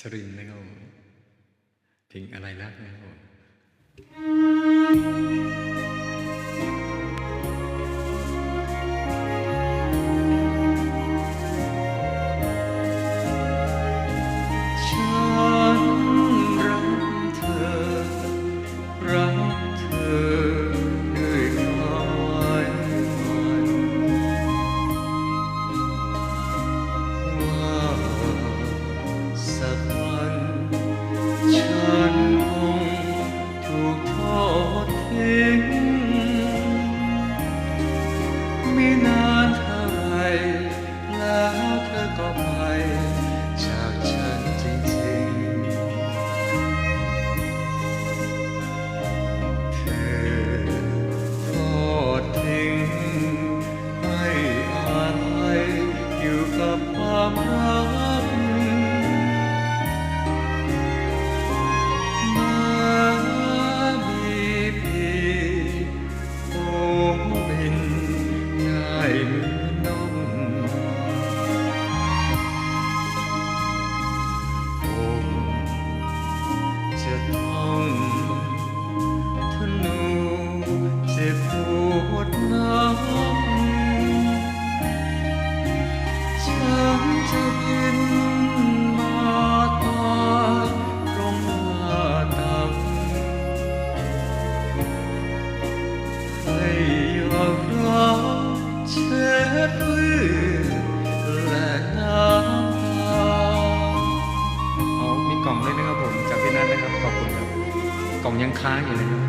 ชรินนะครับผมเพลงอะไรรักนะครับผม ทิ้งไม่นานเท่าไรแล้วเธอก็ไปจากฉันจริงๆ เธอทอดทิ้งให้อะไรอยู่กับความรัก เช็ดเลือดและน้ำตาอ๋อมีกล่องด้วยนะครับผมจากพี่นัทนะครับขอบคุณครับกล่องยังค้างอยู่เลยครับ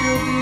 to be